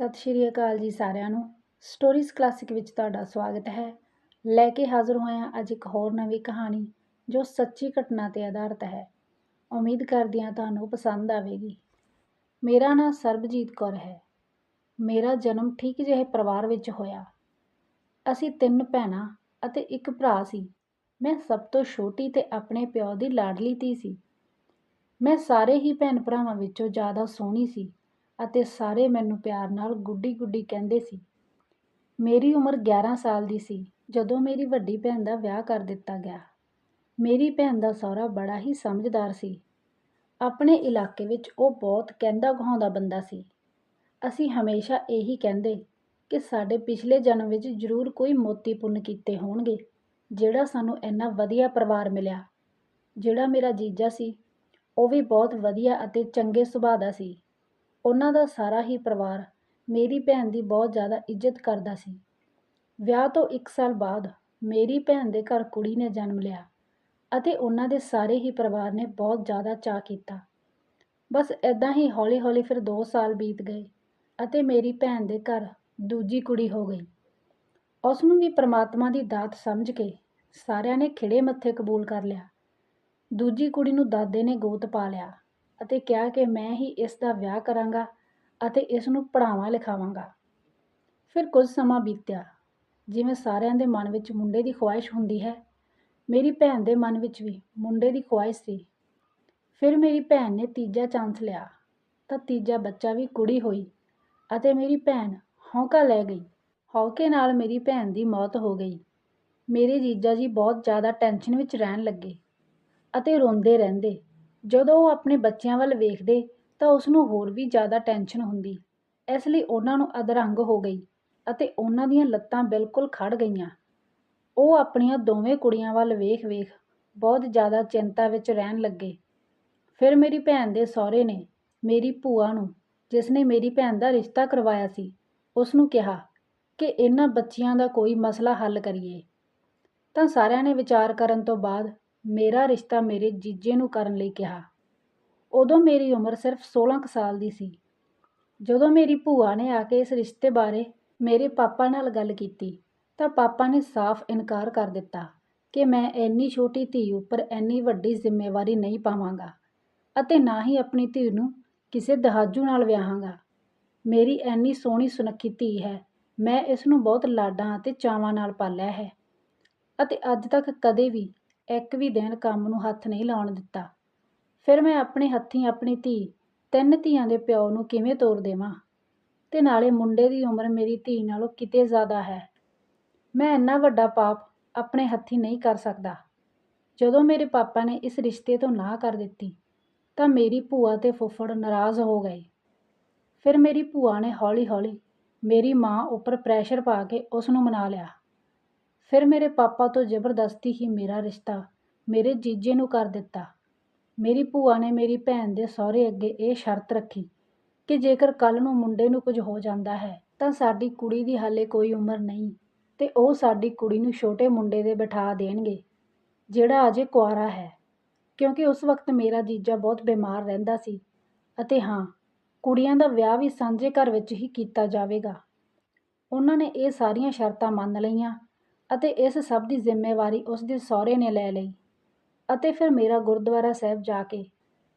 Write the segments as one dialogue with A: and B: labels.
A: ਸਤਿ ਸ਼੍ਰੀ ਅਕਾਲ ਜੀ ਸਾਰਿਆਂ ਨੂੰ। ਸਟੋਰੀਜ਼ ਕਲਾਸਿਕ ਵਿੱਚ ਤੁਹਾਡਾ ਸਵਾਗਤ ਹੈ। ਲੈ ਕੇ ਹਾਜ਼ਰ ਹੋਏ ਅੱਜ ਇੱਕ ਹੋਰ ਨਵੀਂ ਕਹਾਣੀ ਜੋ ਸੱਚੀ ਘਟਨਾ ਤੇ ਆਧਾਰਿਤ ਹੈ। ਉਮੀਦ ਕਰਦੀ ਹਾਂ ਤੁਹਾਨੂੰ ਪਸੰਦ ਆਵੇਗੀ। ਮੇਰਾ ਨਾਮ ਸਰਬਜੀਤ ਕੌਰ ਹੈ। ਮੇਰਾ ਜਨਮ ਠੀਕ ਜਿਹੇ ਪਰਿਵਾਰ ਵਿੱਚ ਹੋਇਆ। ਅਸੀਂ ਤਿੰਨ ਭੈਣਾਂ ਅਤੇ ਇੱਕ ਭਰਾ ਸੀ। ਮੈਂ ਸਭ ਤੋਂ ਛੋਟੀ ਤੇ ਆਪਣੇ ਪਿਓ ਦੀ ਲਾਡਲੀ ਧੀ ਸੀ। ਮੈਂ ਸਾਰੇ ਹੀ ਭੈਣ ਭਰਾਵਾਂ ਵਿੱਚੋਂ ਜ਼ਿਆਦਾ ਸੋਹਣੀ ਸੀ। ਅਤੇ ਸਾਰੇ ਮੈਨੂੰ ਪਿਆਰ ਨਾਲ ਗੁੱਡੀ ਗੁੱਡੀ ਕਹਿੰਦੇ ਸੀ। ਮੇਰੀ ਉਮਰ 11 ਸਾਲ ਦੀ ਸੀ, ਜਦੋਂ ਮੇਰੀ ਵੱਡੀ ਭੈਣ ਦਾ ਵਿਆਹ ਕਰ ਦਿੱਤਾ ਗਿਆ। ਮੇਰੀ ਭੈਣ ਦਾ ਸਹੁਰਾ ਬੜਾ ਹੀ ਸਮਝਦਾਰ ਸੀ। ਆਪਣੇ ਇਲਾਕੇ ਵਿੱਚ ਉਹ ਬਹੁਤ ਕਹਿੰਦਾ ਕਹਾਉਂਦਾ ਬੰਦਾ ਸੀ। ਅਸੀਂ ਹਮੇਸ਼ਾ ਇਹੀ ਕਹਿੰਦੇ ਕਿ ਸਾਡੇ ਪਿਛਲੇ ਜਨਮ ਵਿੱਚ ਜ਼ਰੂਰ ਕੋਈ ਮੋਤੀ ਪੁੰਨ ਕੀਤੇ ਹੋਣਗੇ, ਜਿਹੜਾ ਸਾਨੂੰ ਇੰਨਾ ਵਧੀਆ ਪਰਿਵਾਰ ਮਿਲਿਆ। ਜਿਹੜਾ ਮੇਰਾ ਜੀਜਾ ਸੀ, ਉਹ ਵੀ ਬਹੁਤ ਵਧੀਆ ਅਤੇ ਚੰਗੇ ਸੁਭਾਅ ਦਾ ਸੀ। ਉਹਨਾਂ ਦਾ ਸਾਰਾ ਹੀ ਪਰਿਵਾਰ ਮੇਰੀ ਭੈਣ ਦੀ ਬਹੁਤ ਜ਼ਿਆਦਾ ਇੱਜ਼ਤ ਕਰਦਾ ਸੀ। ਵਿਆਹ ਤੋਂ ਇੱਕ ਸਾਲ ਬਾਅਦ ਮੇਰੀ ਭੈਣ ਦੇ ਘਰ ਕੁੜੀ ਨੇ ਜਨਮ ਲਿਆ ਅਤੇ ਉਹਨਾਂ ਦੇ ਸਾਰੇ ਹੀ ਪਰਿਵਾਰ ਨੇ ਬਹੁਤ ਜ਼ਿਆਦਾ ਚਾਅ ਕੀਤਾ। ਬਸ ਇੱਦਾਂ ਹੀ ਹੌਲੀ ਹੌਲੀ ਫਿਰ 2 ਸਾਲ ਬੀਤ ਗਏ ਅਤੇ ਮੇਰੀ ਭੈਣ ਦੇ ਘਰ ਦੂਜੀ ਕੁੜੀ ਹੋ ਗਈ। ਉਸ ਨੂੰ ਵੀ ਪ੍ਰਮਾਤਮਾ ਦੀ ਦਾਤ ਸਮਝ ਕੇ ਸਾਰਿਆਂ ਨੇ ਖਿੜੇ ਮੱਥੇ ਕਬੂਲ ਕਰ ਲਿਆ। ਦੂਜੀ ਕੁੜੀ ਨੂੰ ਦਾਦੇ ਨੇ ਗੋਤ ਪਾ ਲਿਆ। ਅਤੇ ਕਿਹਾ ਕਿ ਮੈਂ ਹੀ ਇਸ ਦਾ ਵਿਆਹ ਕਰਾਂਗਾ ਅਤੇ ਇਸ ਨੂੰ ਪੜ੍ਹਾਵਾਂ ਲਿਖਾਵਾਂਗਾ। ਫਿਰ ਕੁਝ ਸਮਾਂ ਬੀਤਿਆ, ਜਿਵੇਂ ਸਾਰਿਆਂ ਦੇ ਮਨ ਵਿੱਚ ਮੁੰਡੇ ਦੀ ਖੁਆਇਸ਼ ਹੁੰਦੀ ਹੈ। ਮੇਰੀ ਭੈਣ ਦੇ ਮਨ ਵਿੱਚ ਵੀ ਮੁੰਡੇ ਦੀ ਖੁਆਇਸ਼ ਸੀ। ਫਿਰ ਮੇਰੀ ਭੈਣ ਨੇ ਤੀਜਾ ਚਾਂਸ ਲਿਆ, ਤਾਂ ਤੀਜਾ ਬੱਚਾ ਵੀ ਕੁੜੀ ਹੋਈ ਅਤੇ ਮੇਰੀ ਭੈਣ ਹੌਂਕਾ ਲੈ ਗਈ। ਹੌਕੇ ਨਾਲ ਮੇਰੀ ਭੈਣ ਦੀ ਮੌਤ ਹੋ ਗਈ। ਮੇਰੇ ਜੀਜਾ ਜੀ ਬਹੁਤ ਜ਼ਿਆਦਾ ਟੈਨਸ਼ਨ ਵਿੱਚ ਰਹਿਣ ਲੱਗੇ ਅਤੇ ਰੋਂਦੇ ਰਹਿੰਦੇ। ਜਦੋਂ ਉਹ ਆਪਣੇ ਬੱਚਿਆਂ ਵੱਲ ਵੇਖਦੇ ਤਾਂ ਉਸ ਨੂੰ ਹੋਰ ਵੀ ਜ਼ਿਆਦਾ ਟੈਨਸ਼ਨ ਹੁੰਦੀ। ਇਸ ਲਈ ਉਹਨਾਂ ਨੂੰ ਅਧਰੰਗ ਹੋ ਗਈ ਅਤੇ ਉਹਨਾਂ ਦੀਆਂ ਲੱਤਾਂ ਬਿਲਕੁਲ ਖੜ ਗਈਆਂ। ਉਹ ਆਪਣੀਆਂ ਦੋਵੇਂ ਕੁੜੀਆਂ ਵੱਲ ਵੇਖ-ਵੇਖ ਬਹੁਤ ਜ਼ਿਆਦਾ ਚਿੰਤਾ ਵਿੱਚ ਰਹਿਣ ਲੱਗੇ। ਫਿਰ ਮੇਰੀ ਭੈਣ ਦੇ ਸਹੁਰੇ ਨੇ ਮੇਰੀ ਭੂਆ ਨੂੰ ਜਿਸ ਨੇ ਮੇਰੀ ਭੈਣ ਦਾ ਰਿਸ਼ਤਾ ਕਰਵਾਇਆ ਸੀ ਉਸ ਨੂੰ ਕਿਹਾ ਕਿ ਇਹਨਾਂ ਬੱਚਿਆਂ ਦਾ ਕੋਈ ਮਸਲਾ ਹੱਲ ਕਰੀਏ। ਤਾਂ ਸਾਰਿਆਂ ਨੇ ਵਿਚਾਰ ਕਰਨ ਤੋਂ ਬਾਅਦ ਮੇਰਾ ਰਿਸ਼ਤਾ ਮੇਰੇ ਜੀਜੇ ਨੂੰ ਕਰਨ ਲਈ ਕਿਹਾ। ਉਦੋਂ ਮੇਰੀ ਉਮਰ ਸਿਰਫ 16 ਕੁ ਸਾਲ ਦੀ ਸੀ। ਜਦੋਂ ਮੇਰੀ ਭੂਆ ਨੇ ਆ ਕੇ ਇਸ ਰਿਸ਼ਤੇ ਬਾਰੇ ਮੇਰੇ ਪਾਪਾ ਨਾਲ ਗੱਲ ਕੀਤੀ, ਤਾਂ ਪਾਪਾ ਨੇ ਸਾਫ਼ ਇਨਕਾਰ ਕਰ ਦਿੱਤਾ ਕਿ ਮੈਂ ਇੰਨੀ ਛੋਟੀ ਧੀ ਉੱਪਰ ਇੰਨੀ ਵੱਡੀ ਜ਼ਿੰਮੇਵਾਰੀ ਨਹੀਂ ਪਾਵਾਂਗਾ ਅਤੇ ਨਾ ਹੀ ਆਪਣੀ ਧੀ ਨੂੰ ਕਿਸੇ ਦਹਾਜੂ ਨਾਲ ਵਿਆਹਾਂਗਾ। ਮੇਰੀ ਇੰਨੀ ਸੋਹਣੀ ਸੁਨੱਖੀ ਧੀ ਹੈ, ਮੈਂ ਇਸ ਨੂੰ ਬਹੁਤ ਲਾਡਾਂ ਅਤੇ ਚਾਵਾਂ ਨਾਲ ਪਾਲਿਆ ਹੈ ਅਤੇ ਅੱਜ ਤੱਕ ਕਦੇ ਵੀ ਇੱਕ ਵੀ ਦਿਨ ਕੰਮ ਨੂੰ ਹੱਥ ਨਹੀਂ ਲਾਉਣ ਦਿੱਤਾ। ਫਿਰ ਮੈਂ ਆਪਣੇ ਹੱਥੀਂ ਆਪਣੀ ਧੀ, ਤਿੰਨ ਧੀਆਂ ਦੇ ਪਿਓ ਨੂੰ ਕਿਵੇਂ ਤੋਰ ਦੇਵਾਂ? ਤੇ ਨਾਲੇ ਮੁੰਡੇ ਦੀ ਉਮਰ ਮੇਰੀ ਧੀ ਨਾਲੋਂ ਕਿਤੇ ਜ਼ਿਆਦਾ ਹੈ। ਮੈਂ ਇੰਨਾ ਵੱਡਾ ਪਾਪ ਆਪਣੇ ਹੱਥੀਂ ਨਹੀਂ ਕਰ ਸਕਦਾ। ਜਦੋਂ ਮੇਰੇ ਪਾਪਾ ਨੇ ਇਸ ਰਿਸ਼ਤੇ ਤੋਂ ਨਾ ਕਰ ਦਿੱਤੀ, ਤਾਂ ਮੇਰੀ ਭੂਆ ਤੇ ਫੁੱਫੜ ਨਾਰਾਜ਼ ਹੋ ਗਏ। ਫਿਰ ਮੇਰੀ ਭੂਆ ਨੇ ਹੌਲੀ-ਹੌਲੀ ਮੇਰੀ ਮਾਂ ਉੱਪਰ ਪ੍ਰੈਸ਼ਰ ਪਾ ਕੇ ਉਸ ਨੂੰ ਮਨਾ ਲਿਆ। ਫਿਰ ਮੇਰੇ ਪਾਪਾ ਤੋਂ ਜ਼ਬਰਦਸਤੀ ਹੀ ਮੇਰਾ ਰਿਸ਼ਤਾ ਮੇਰੇ ਜੀਜੇ ਨੂੰ ਕਰ ਦਿੱਤਾ। ਮੇਰੀ ਭੂਆ ਨੇ ਮੇਰੀ ਭੈਣ ਦੇ ਸਹੁਰੇ ਅੱਗੇ ਇਹ ਸ਼ਰਤ ਰੱਖੀ ਕਿ ਜੇਕਰ ਕੱਲ ਨੂੰ ਮੁੰਡੇ ਨੂੰ ਕੁਝ ਹੋ ਜਾਂਦਾ ਹੈ ਤਾਂ ਸਾਡੀ ਕੁੜੀ ਦੀ ਹਾਲੇ ਕੋਈ ਉਮਰ ਨਹੀਂ ਤੇ ਉਹ ਸਾਡੀ ਕੁੜੀ ਨੂੰ ਛੋਟੇ ਮੁੰਡੇ ਦੇ ਬਿਠਾ ਦੇਣਗੇ, ਜਿਹੜਾ ਅਜੇ ਕੁਆਰਾ ਹੈ। ਕਿਉਂਕਿ ਉਸ ਵਕਤ ਮੇਰਾ ਜੀਜਾ ਬਹੁਤ ਬਿਮਾਰ ਰਹਿੰਦਾ ਸੀ ਅਤੇ ਹਾਂ, ਕੁੜੀਆਂ ਦਾ ਵਿਆਹ ਵੀ ਸਾਂਝੇ ਘਰ ਵਿੱਚ ਹੀ ਕੀਤਾ ਜਾਵੇਗਾ। ਉਹਨਾਂ ਨੇ ਇਹ ਸਾਰੀਆਂ ਸ਼ਰਤਾਂ ਮੰਨ ਲਈਆਂ ਅਤੇ ਇਸ ਸਭ ਦੀ ਜ਼ਿੰਮੇਵਾਰੀ ਉਸ ਦੇ ਸਹੁਰੇ ਨੇ ਲੈ ਲਈ ਅਤੇ ਫਿਰ ਮੇਰਾ ਗੁਰਦੁਆਰਾ ਸਾਹਿਬ ਜਾ ਕੇ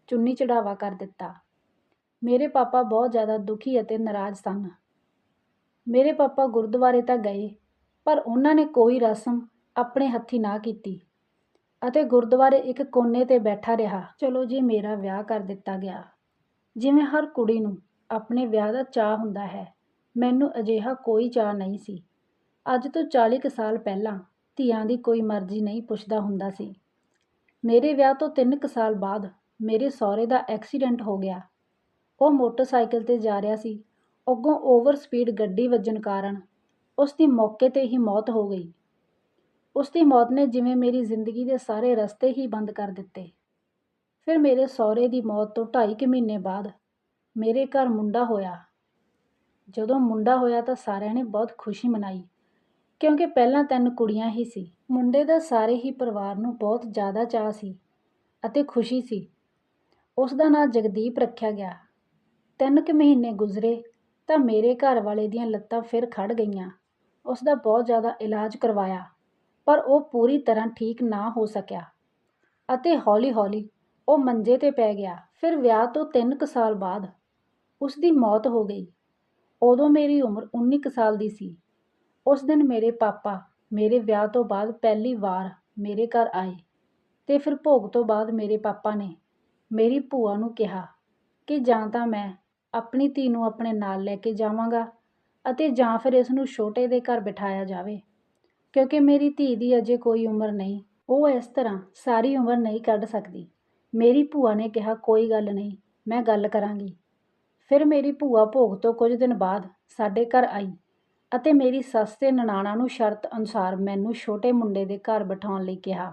A: ਚੁੰਨੀ ਚੜਾਵਾ ਕਰ ਦਿੱਤਾ। ਮੇਰੇ ਪਾਪਾ ਬਹੁਤ ਜ਼ਿਆਦਾ ਦੁਖੀ ਅਤੇ ਨਾਰਾਜ਼ ਸਨ। ਮੇਰੇ ਪਾਪਾ ਗੁਰਦੁਆਰੇ ਤਾਂ ਗਏ, ਪਰ ਉਹਨਾਂ ਨੇ ਕੋਈ ਰਸਮ ਆਪਣੇ ਹੱਥੀ ਨਾ ਕੀਤੀ ਅਤੇ ਗੁਰਦੁਆਰੇ ਇੱਕ ਕੋਨੇ ਤੇ ਬੈਠਾ ਰਿਹਾ। ਚਲੋ ਜੀ, ਮੇਰਾ ਵਿਆਹ ਕਰ ਦਿੱਤਾ ਗਿਆ। ਜਿਵੇਂ ਹਰ ਕੁੜੀ ਨੂੰ ਆਪਣੇ ਵਿਆਹ ਦਾ ਚਾਅ ਹੁੰਦਾ ਹੈ, ਮੈਨੂੰ ਅਜਿਹਾ ਕੋਈ ਚਾਅ ਨਹੀਂ ਸੀ। ਅੱਜ ਤੋਂ 40 ਕੁ ਸਾਲ ਪਹਿਲਾਂ ਧੀਆਂ ਦੀ ਕੋਈ ਮਰਜ਼ੀ ਨਹੀਂ ਪੁੱਛਦਾ ਹੁੰਦਾ ਸੀ। ਮੇਰੇ ਵਿਆਹ ਤੋਂ 3 ਕੁ ਸਾਲ ਬਾਅਦ ਮੇਰੇ ਸਹੁਰੇ ਦਾ ਐਕਸੀਡੈਂਟ ਹੋ ਗਿਆ। ਉਹ ਮੋਟਰਸਾਈਕਲ ਤੇ ਜਾ ਰਿਹਾ ਸੀ। ਅੱਗੋਂ ਓਵਰ ਸਪੀਡ ਗੱਡੀ ਵੱਜਣ ਕਾਰਨ ਉਸ ਦੀ ਮੌਕੇ ਤੇ ਹੀ ਮੌਤ ਹੋ ਗਈ। ਉਸ ਦੀ ਮੌਤ ਨੇ ਜਿਵੇਂ ਮੇਰੀ ਜ਼ਿੰਦਗੀ ਦੇ ਸਾਰੇ ਰਸਤੇ ਹੀ ਬੰਦ ਕਰ ਦਿੱਤੇ। ਫਿਰ ਮੇਰੇ ਸਹੁਰੇ ਦੀ ਮੌਤ ਤੋਂ 2.5 ਮਹੀਨੇ ਬਾਅਦ ਮੇਰੇ ਘਰ ਮੁੰਡਾ ਹੋਇਆ। ਜਦੋਂ ਮੁੰਡਾ ਹੋਇਆ ਤਾਂ ਸਾਰਿਆਂ ਨੇ ਬਹੁਤ ਖੁਸ਼ੀ ਮਨਾਈ। ਕਿਉਂਕਿ ਪਹਿਲਾਂ ਤਿੰਨ ਕੁੜੀਆਂ ਹੀ ਸੀ। ਮੁੰਡੇ ਦਾ ਸਾਰੇ ਹੀ ਪਰਿਵਾਰ ਨੂੰ ਬਹੁਤ ਜ਼ਿਆਦਾ ਚਾਅ ਸੀ ਅਤੇ ਖੁਸ਼ੀ ਸੀ। ਉਸ ਦਾ ਨਾਂ ਜਗਦੀਪ ਰੱਖਿਆ ਗਿਆ। ਤਿੰਨ ਕੁ ਮਹੀਨੇ ਗੁਜ਼ਰੇ ਤਾਂ ਮੇਰੇ ਘਰ ਵਾਲੇ ਦੀਆਂ ਲੱਤਾਂ ਫਿਰ ਖੜ ਗਈਆਂ। ਉਸ ਦਾ ਬਹੁਤ ਜ਼ਿਆਦਾ ਇਲਾਜ ਕਰਵਾਇਆ, ਪਰ ਉਹ ਪੂਰੀ ਤਰ੍ਹਾਂ ਠੀਕ ਨਾ ਹੋ ਸਕਿਆ ਅਤੇ ਹੌਲੀ-ਹੌਲੀ ਉਹ ਮੰਜੇ 'ਤੇ ਪੈ ਗਿਆ। ਫਿਰ ਵਿਆਹ ਤੋਂ ਤਿੰਨ ਕੁ ਸਾਲ ਬਾਅਦ ਉਸ ਦੀ ਮੌਤ ਹੋ ਗਈ। ਉਦੋਂ ਮੇਰੀ ਉਮਰ 19 ਕੁ ਸਾਲ ਦੀ ਸੀ। ਉਸ ਦਿਨ ਮੇਰੇ ਪਾਪਾ ਮੇਰੇ ਵਿਆਹ ਤੋਂ ਬਾਅਦ ਪਹਿਲੀ ਵਾਰ ਮੇਰੇ ਘਰ ਆਏ ਅਤੇ ਫਿਰ ਭੋਗ ਤੋਂ ਬਾਅਦ ਮੇਰੇ ਪਾਪਾ ਨੇ ਮੇਰੀ ਭੂਆ ਨੂੰ ਕਿਹਾ ਕਿ ਜਾਂ ਤਾਂ ਮੈਂ ਆਪਣੀ ਧੀ ਨੂੰ ਆਪਣੇ ਨਾਲ ਲੈ ਕੇ ਜਾਵਾਂਗਾ ਅਤੇ ਜਾਂ ਫਿਰ ਇਸ ਨੂੰ ਛੋਟੇ ਦੇ ਘਰ ਬਿਠਾਇਆ ਜਾਵੇ, ਕਿਉਂਕਿ ਮੇਰੀ ਧੀ ਦੀ ਅਜੇ ਕੋਈ ਉਮਰ ਨਹੀਂ, ਉਹ ਇਸ ਤਰ੍ਹਾਂ ਸਾਰੀ ਉਮਰ ਨਹੀਂ ਕੱਢ ਸਕਦੀ। ਮੇਰੀ ਭੂਆ ਨੇ ਕਿਹਾ, ਕੋਈ ਗੱਲ ਨਹੀਂ, ਮੈਂ ਗੱਲ ਕਰਾਂਗੀ। ਫਿਰ ਮੇਰੀ ਭੂਆ ਭੋਗ ਤੋਂ ਕੁਝ ਦਿਨ ਬਾਅਦ ਸਾਡੇ ਘਰ ਆਈ। ਅਤੇ ਮੇਰੀ ਸੱਸ ਤੇ ਨਨਾਣਾ ਨੂੰ ਸ਼ਰਤ ਅਨੁਸਾਰ ਮੈਨੂੰ ਛੋਟੇ ਮੁੰਡੇ ਦੇ ਘਰ ਬਿਠਾਉਣ ਲਈ ਕਿਹਾ।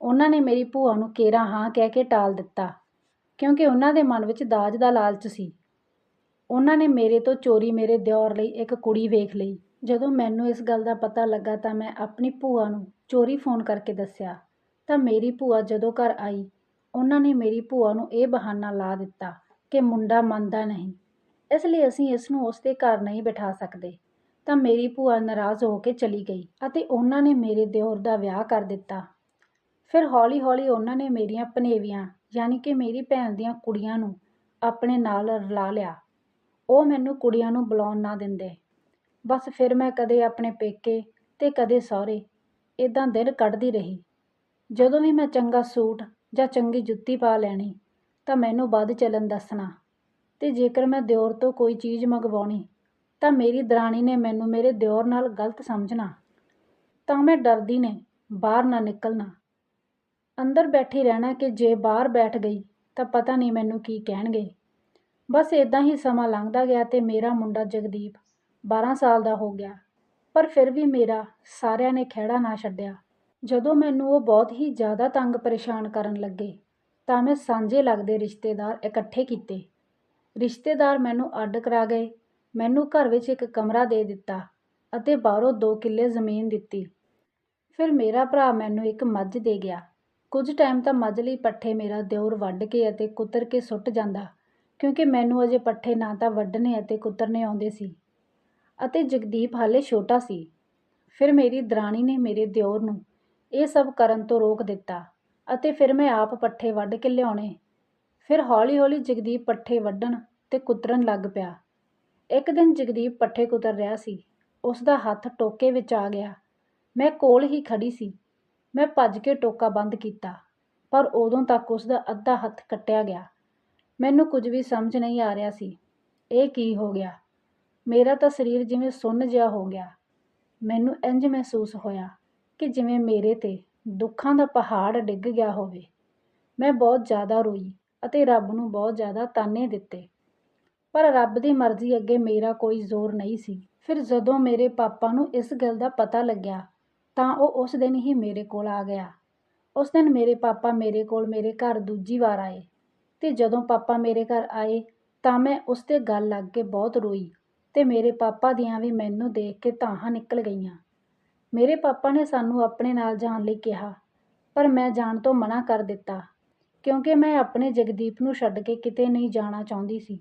A: ਉਹਨਾਂ ਨੇ ਮੇਰੀ ਭੂਆ ਨੂੰ ਕੇਰਾ ਹਾਂ ਕਹਿ ਕੇ ਟਾਲ ਦਿੱਤਾ, ਕਿਉਂਕਿ ਉਹਨਾਂ ਦੇ ਮਨ ਵਿੱਚ ਦਾਜ ਦਾ ਲਾਲਚ ਸੀ। ਉਹਨਾਂ ਨੇ ਮੇਰੇ ਤੋਂ ਚੋਰੀ ਮੇਰੇ ਦਿਓਰ ਲਈ ਇੱਕ ਕੁੜੀ ਵੇਖ ਲਈ। ਜਦੋਂ ਮੈਨੂੰ ਇਸ ਗੱਲ ਦਾ ਪਤਾ ਲੱਗਾ ਤਾਂ ਮੈਂ ਆਪਣੀ ਭੂਆ ਨੂੰ ਚੋਰੀ ਫੋਨ ਕਰਕੇ ਦੱਸਿਆ। ਤਾਂ ਮੇਰੀ ਭੂਆ ਜਦੋਂ ਘਰ ਆਈ, ਉਹਨਾਂ ਨੇ ਮੇਰੀ ਭੂਆ ਨੂੰ ਇਹ ਬਹਾਨਾ ਲਾ ਦਿੱਤਾ ਕਿ ਮੁੰਡਾ ਮੰਨਦਾ ਨਹੀਂ, ਇਸ ਲਈ ਅਸੀਂ ਇਸ ਨੂੰ ਉਸ ਦੇ ਘਰ ਨਹੀਂ ਬਿਠਾ ਸਕਦੇ। ਤਾਂ ਮੇਰੀ ਭੂਆ ਨਾਰਾਜ਼ ਹੋ ਕੇ ਚਲੀ ਗਈ ਅਤੇ ਉਹਨਾਂ ਨੇ ਮੇਰੇ ਦਿਓਰ ਦਾ ਵਿਆਹ ਕਰ ਦਿੱਤਾ। ਫਿਰ ਹੌਲੀ-ਹੌਲੀ ਉਹਨਾਂ ਨੇ ਮੇਰੀਆਂ ਭਨੇਵੀਆਂ ਯਾਨੀ ਕਿ ਮੇਰੀ ਭੈਣ ਦੀਆਂ ਕੁੜੀਆਂ ਨੂੰ ਆਪਣੇ ਨਾਲ ਰਲਾ ਲਿਆ। ਉਹ ਮੈਨੂੰ ਕੁੜੀਆਂ ਨੂੰ ਬੁਲਾਉਣ ਨਾ ਦਿੰਦੇ। ਬਸ ਫਿਰ ਮੈਂ ਕਦੇ ਆਪਣੇ ਪੇਕੇ ਤੇ ਕਦੇ ਸਹੁਰੇ ਇਦਾਂ ਦਿਨ ਕੱਢਦੀ ਰਹੀ। ਜਦੋਂ ਵੀ ਮੈਂ ਚੰਗਾ ਸੂਟ ਜਾਂ ਚੰਗੀ ਜੁੱਤੀ ਪਾ ਲੈਣੀ ਤਾਂ ਮੈਨੂੰ ਵੱਧ ਚੱਲਣ ਦੱਸਣਾ ਤੇ ਜੇਕਰ ਮੈਂ ਦਿਓਰ ਤੋਂ ਕੋਈ ਚੀਜ਼ ਮੰਗਵਾਉਣੀ ਤਾਂ ਮੇਰੀ ਦਰਾਣੀ ਨੇ ਮੈਨੂੰ ਮੇਰੇ ਦਿਓਰ ਨਾਲ ਗਲਤ ਸਮਝਣਾ। ਤਾਂ ਮੈਂ ਡਰਦੀ ਨੇ ਬਾਹਰ ਨਾ ਨਿਕਲਣਾ। ਅੰਦਰ ਬੈਠੀ ਰਹਿਣਾ ਕਿ ਜੇ ਬਾਹਰ ਬੈਠ ਗਈ ਤਾਂ ਪਤਾ ਨਹੀਂ ਮੈਨੂੰ ਕੀ ਕਹਿਣਗੇ। ਬਸ ਇਦਾਂ ਹੀ ਸਮਾਂ ਲੰਘਦਾ ਗਿਆ ਤੇ ਮੇਰਾ ਮੁੰਡਾ ਜਗਦੀਪ 12 ਸਾਲ ਦਾ ਹੋ ਗਿਆ। ਪਰ ਫਿਰ ਵੀ ਮੇਰਾ ਸਾਰਿਆਂ ਨੇ ਖਹਿੜਾ ਨਾ ਛੱਡਿਆ। ਜਦੋਂ ਮੈਨੂੰ ਉਹ ਬਹੁਤ ਹੀ ਜ਼ਿਆਦਾ ਤੰਗ ਪਰੇਸ਼ਾਨ ਕਰਨ ਲੱਗੇ ਤਾਂ ਮੈਂ ਸਾਂਝੇ ਲੱਗਦੇ ਰਿਸ਼ਤੇਦਾਰ ਇਕੱਠੇ ਕੀਤੇ। ਰਿਸ਼ਤੇਦਾਰ ਮੈਨੂੰ ਅੱਡ ਕਰਾ ਗਏ ਮੈਨੂੰ ਘਰ ਵਿੱਚ ਇੱਕ ਕਮਰਾ ਦੇ ਦਿੱਤਾ ਅਤੇ ਬਾਹਰੋਂ ਦੋ ਕਿੱਲੇ ਜ਼ਮੀਨ ਦਿੱਤੀ। ਫਿਰ ਮੇਰਾ ਭਰਾ ਮੈਨੂੰ ਇੱਕ ਮੱਝ ਦੇ ਗਿਆ। ਕੁਝ ਟਾਈਮ ਤਾਂ ਮੱਝ ਲਈ ਪੱਠੇ ਮੇਰਾ ਦਿਓਰ ਵੱਢ ਕੇ ਅਤੇ ਕੁਤਰ ਕੇ ਸੁੱਟ ਜਾਂਦਾ, ਕਿਉਂਕਿ ਮੈਨੂੰ ਅਜੇ ਪੱਠੇ ਨਾ ਤਾਂ ਵੱਢਣੇ ਅਤੇ ਕੁਤਰਨੇ ਆਉਂਦੇ ਸੀ। ਅਤੇ ਜਗਦੀਪ ਹਾਲੇ ਛੋਟਾ ਸੀ। ਫਿਰ ਮੇਰੀ ਦਰਾਣੀ ਨੇ ਮੇਰੇ ਦਿਓਰ ਨੂੰ ਇਹ ਸਭ ਕਰਨ ਤੋਂ ਰੋਕ ਦਿੱਤਾ ਅਤੇ ਫਿਰ ਮੈਂ ਆਪ ਪੱਠੇ ਵੱਢ ਕੇ ਲਿਆਉਣੇ। ਫਿਰ ਹੌਲੀ-ਹੌਲੀ ਜਗਦੀਪ ਪੱਠੇ ਵੱਢਣ ਤੇ ਕੁਤਰਨ ਲੱਗ ਪਿਆ। ਇੱਕ ਦਿਨ ਜਗਦੀਪ ਪੱਠੇ ਕੁਤਰ ਰਿਹਾ ਸੀ। ਉਸ ਦਾ ਹੱਥ ਟੋਕੇ ਵਿੱਚ ਆ ਗਿਆ। ਮੈਂ ਕੋਲ ਹੀ ਖੜੀ ਸੀ। ਮੈਂ ਭੱਜ ਕੇ ਟੋਕਾ ਬੰਦ ਕੀਤਾ, ਪਰ ਉਦੋਂ ਤੱਕ ਉਸ ਦਾ ਅੱਧਾ ਹੱਥ ਕੱਟਿਆ ਗਿਆ। ਮੈਨੂੰ ਕੁਝ ਵੀ ਸਮਝ ਨਹੀਂ ਆ ਰਿਹਾ ਸੀ। ਇਹ ਕੀ ਹੋ ਗਿਆ? ਮੇਰਾ ਤਾਂ ਸਰੀਰ ਜਿਵੇਂ ਸੁੰਨ ਜਿਹਾ ਹੋ ਗਿਆ। ਮੈਨੂੰ ਇੰਜ ਮਹਿਸੂਸ ਹੋਇਆ ਕਿ ਜਿਵੇਂ ਮੇਰੇ ਤੇ ਦੁੱਖਾਂ ਦਾ ਪਹਾੜ ਡਿੱਗ ਗਿਆ ਹੋਵੇ। ਮੈਂ ਬਹੁਤ ਜ਼ਿਆਦਾ ਰੋਈ ਅਤੇ ਰੱਬ ਨੂੰ ਬਹੁਤ ਜ਼ਿਆਦਾ ਤਾਨੇ ਦਿੱਤੇ। ਪਰ ਰੱਬ ਦੀ ਮਰਜ਼ੀ ਅੱਗੇ ਮੇਰਾ ਕੋਈ ਜ਼ੋਰ ਨਹੀਂ ਸੀ। ਫਿਰ ਜਦੋਂ ਮੇਰੇ ਪਾਪਾ ਨੂੰ ਇਸ ਗੱਲ ਦਾ ਪਤਾ ਲੱਗਿਆ, ਤਾਂ ਉਹ ਉਸ ਦਿਨ ਹੀ ਮੇਰੇ ਕੋਲ ਆ ਗਿਆ। ਉਸ ਦਿਨ ਮੇਰੇ ਪਾਪਾ ਮੇਰੇ ਕੋਲ ਮੇਰੇ ਘਰ ਦੂਜੀ ਵਾਰ ਆਏ ਤੇ ਜਦੋਂ ਪਾਪਾ ਮੇਰੇ ਘਰ ਆਏ, ਤਾਂ ਮੈਂ ਉਸ 'ਤੇ ਗੱਲ ਲੱਗ ਕੇ ਬਹੁਤ ਰੋਈ ਤੇ ਮੇਰੇ ਪਾਪਾ ਦੀਆਂ ਵੀ ਮੈਨੂੰ ਦੇਖ ਕੇ ਧਾਹਾਂ ਨਿਕਲ ਗਈਆਂ। ਮੇਰੇ ਪਾਪਾ ਨੇ ਸਾਨੂੰ ਆਪਣੇ ਨਾਲ ਜਾਣ ਲਈ ਕਿਹਾ, ਪਰ ਮੈਂ ਜਾਣ ਤੋਂ ਮਨਾ ਕਰ ਦਿੱਤਾ, ਕਿਉਂਕਿ ਮੈਂ ਆਪਣੇ ਜਗਦੀਪ ਨੂੰ ਛੱਡ ਕੇ ਕਿਤੇ ਨਹੀਂ ਜਾਣਾ ਚਾਹੁੰਦੀ ਸੀ।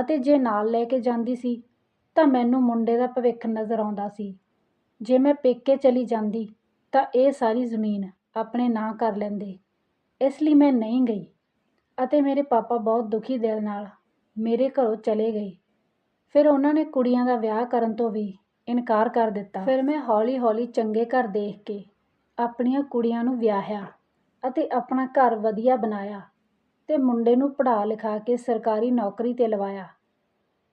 A: ਅਤੇ ਜੇ ਨਾਲ ਲੈ ਕੇ ਜਾਂਦੀ ਸੀ, ਤਾਂ ਮੈਨੂੰ ਮੁੰਡੇ ਦਾ ਭਵਿੱਖ ਨਜ਼ਰ ਆਉਂਦਾ ਸੀ। ਜੇ ਮੈਂ ਪੇਕੇ ਚਲੀ ਜਾਂਦੀ, ਤਾਂ ਇਹ ਸਾਰੀ ਜ਼ਮੀਨ ਆਪਣੇ ਨਾਂ ਕਰ ਲੈਂਦੇ। ਇਸ ਲਈ ਮੈਂ ਨਹੀਂ ਗਈ ਅਤੇ ਮੇਰੇ ਪਾਪਾ ਬਹੁਤ ਦੁਖੀ ਦਿਲ ਨਾਲ ਮੇਰੇ ਘਰੋਂ ਚਲੇ ਗਏ। ਫਿਰ ਉਹਨਾਂ ਨੇ ਕੁੜੀਆਂ ਦਾ ਵਿਆਹ ਕਰਨ ਤੋਂ ਵੀ ਇਨਕਾਰ ਕਰ ਦਿੱਤਾ। ਫਿਰ ਮੈਂ ਹੌਲੀ-ਹੌਲੀ ਚੰਗੇ ਘਰ ਦੇਖ ਕੇ ਆਪਣੀਆਂ ਕੁੜੀਆਂ ਨੂੰ ਵਿਆਹਿਆ ਅਤੇ ਆਪਣਾ ਘਰ ਵਧੀਆ ਬਣਾਇਆ। ਅਤੇ ਮੁੰਡੇ ਨੂੰ ਪੜ੍ਹਾ ਲਿਖਾ ਕੇ ਸਰਕਾਰੀ ਨੌਕਰੀ ਤੇ ਲਵਾਇਆ।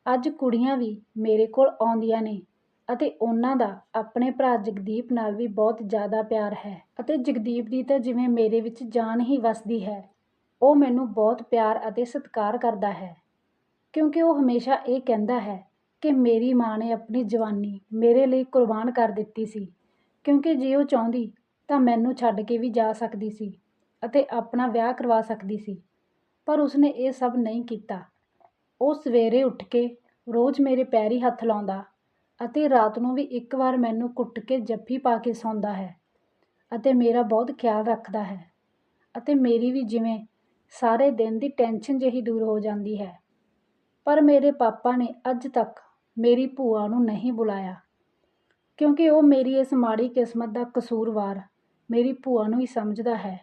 A: ਅੱਜ ਕੁੜੀਆਂ ਵੀ ਮੇਰੇ ਕੋਲ ਆਉਂਦੀਆਂ ਨੇ ਅਤੇ ਉਹਨਾਂ ਦਾ ਆਪਣੇ ਭਰਾ ਜਗਦੀਪ ਨਾਲ ਵੀ ਬਹੁਤ ਜ਼ਿਆਦਾ ਪਿਆਰ ਹੈ ਅਤੇ ਜਗਦੀਪ ਦੀ ਤਾਂ ਜਿਵੇਂ ਮੇਰੇ ਵਿੱਚ ਜਾਨ ਹੀ ਵਸਦੀ ਹੈ, ਉਹ ਮੈਨੂੰ ਬਹੁਤ ਪਿਆਰ ਅਤੇ ਸਤਿਕਾਰ ਕਰਦਾ ਹੈ। ਕਿਉਂਕਿ ਉਹ ਹਮੇਸ਼ਾ ਇਹ ਕਹਿੰਦਾ ਹੈ ਕਿ ਮੇਰੀ ਮਾਂ ਨੇ ਆਪਣੀ ਜਵਾਨੀ ਮੇਰੇ ਲਈ ਕੁਰਬਾਨ ਕਰ ਦਿੱਤੀ ਸੀ। ਕਿਉਂਕਿ ਜੇ ਉਹ ਚਾਹੁੰਦੀ ਤਾਂ ਮੈਨੂੰ ਛੱਡ ਕੇ ਵੀ ਜਾ ਸਕਦੀ ਸੀ ਅਤੇ ਆਪਣਾ ਵਿਆਹ ਕਰਵਾ ਸਕਦੀ ਸੀ। ਪਰ ਉਸਨੇ ਇਹ ਸਭ ਨਹੀਂ ਕੀਤਾ। ਉਹ ਸਵੇਰੇ ਉੱਠ ਕੇ ਰੋਜ਼ ਮੇਰੇ ਪੈਰੀ ਹੱਥ ਲਾਉਂਦਾ ਅਤੇ ਰਾਤ ਨੂੰ ਵੀ ਇੱਕ ਵਾਰ ਮੈਨੂੰ ਕੁੱਟ ਕੇ ਜੱਫੀ ਪਾ ਕੇ ਸੌਂਦਾ ਹੈ ਅਤੇ ਮੇਰਾ ਬਹੁਤ ਖਿਆਲ ਰੱਖਦਾ ਹੈ ਅਤੇ ਮੇਰੀ ਵੀ ਜਿਵੇਂ ਸਾਰੇ ਦਿਨ ਦੀ ਟੈਨਸ਼ਨ ਜਿਹੀ ਦੂਰ ਹੋ ਜਾਂਦੀ ਹੈ। ਪਰ ਮੇਰੇ ਪਾਪਾ ਨੇ ਅੱਜ ਤੱਕ ਮੇਰੀ ਭੂਆ ਨੂੰ ਨਹੀਂ ਬੁਲਾਇਆ ਕਿਉਂਕਿ ਉਹ ਮੇਰੀ ਇਸ ਮਾੜੀ ਕਿਸਮਤ ਦਾ ਕਸੂਰਵਾਰ ਮੇਰੀ ਭੂਆ ਨੂੰ ਹੀ ਸਮਝਦਾ ਹੈ।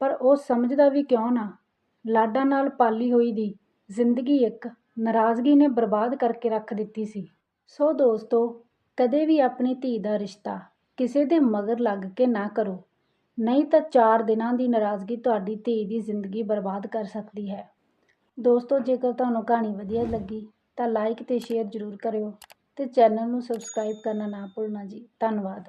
A: ਪਰ ਉਹ ਸਮਝਦਾ ਵੀ ਕਿਉਂ ਨਾ ਲਾਡਾਂ ਨਾਲ ਪਾਲੀ ਹੋਈ ਦੀ ਜ਼ਿੰਦਗੀ ਇੱਕ ਨਾਰਾਜ਼ਗੀ ਨੇ ਬਰਬਾਦ ਕਰਕੇ ਰੱਖ ਦਿੱਤੀ ਸੀ। ਸੋ ਦੋਸਤੋ, ਕਦੇ ਵੀ ਆਪਣੀ ਧੀ ਦਾ ਰਿਸ਼ਤਾ ਕਿਸੇ ਦੇ ਮਗਰ ਲੱਗ ਕੇ ਨਾ ਕਰੋ। ਨਹੀਂ ਤਾਂ ਚਾਰ ਦਿਨਾਂ ਦੀ ਨਾਰਾਜ਼ਗੀ ਤੁਹਾਡੀ ਧੀ ਦੀ ਜ਼ਿੰਦਗੀ ਬਰਬਾਦ ਕਰ ਸਕਦੀ ਹੈ। ਦੋਸਤੋ, ਜੇਕਰ ਤੁਹਾਨੂੰ ਕਹਾਣੀ ਵਧੀਆ ਲੱਗੀ ਤਾਂ ਲਾਈਕ ਤੇ ਸ਼ੇਅਰ ਜ਼ਰੂਰ ਕਰਿਓ ਤੇ ਚੈਨਲ ਨੂੰ ਸਬਸਕ੍ਰਾਈਬ ਕਰਨਾ ਨਾ ਭੁੱਲਣਾ ਜੀ। ਧੰਨਵਾਦ।